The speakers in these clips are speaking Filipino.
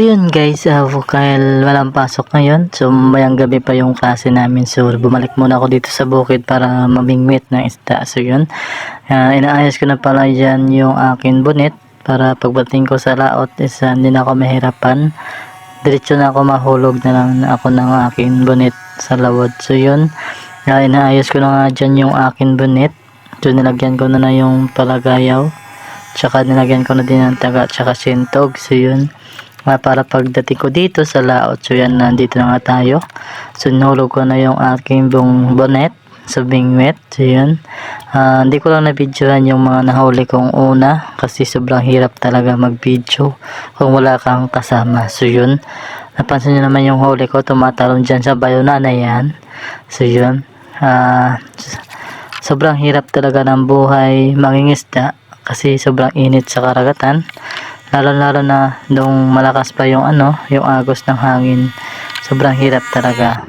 So yun guys, uh, kahit walang pasok ngayon, so mayang gabi pa yung klase namin. So bumalik muna ako dito sa bukid para mamingwit ng isda. So yun, uh, inaayos ko na pala dyan yung akin bonnet para pagbating ko sa laot is uh, hindi na ako mahirapan. Diretso na ako mahulog na lang ako ng akin bonnet sa lawod. So yun, uh, inaayos ko na nga dyan yung akin bonnet. So nilagyan ko na na yung palagayaw. Tsaka nilagyan ko na din ng taga tsaka sintog. So yun, Ah, para pagdating ko dito sa laot. So yan, nandito na nga tayo. So nahulog ko na yung aking buong bonnet sa bingwit. So yun. Ah, hindi ko lang na-videohan yung mga nahuli kong una kasi sobrang hirap talaga mag-video kung wala kang kasama. So yun. Napansin nyo naman yung huli ko tumatalon dyan sa bayona na yan. So yun. Ah, sobrang hirap talaga ng buhay mangingisda kasi sobrang init sa karagatan lalo lalo na nung malakas pa yung ano yung agos ng hangin. Sobrang hirap talaga.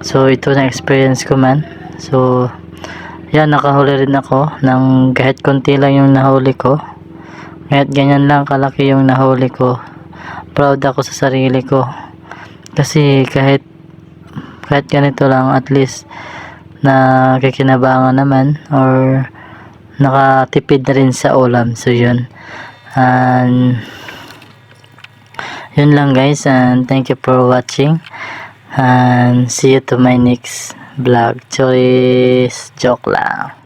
So ito na experience ko man. So yan nakahuli rin ako ng kahit konti lang yung nahuli ko. Kahit ganyan lang kalaki yung nahuli ko. Proud ako sa sarili ko. Kasi kahit kahit ganito lang at least na kikinabangan naman or nakatipid na rin sa ulam. So yun and yun lang guys and thank you for watching. And see you to my next vlog. Choice. Joke lang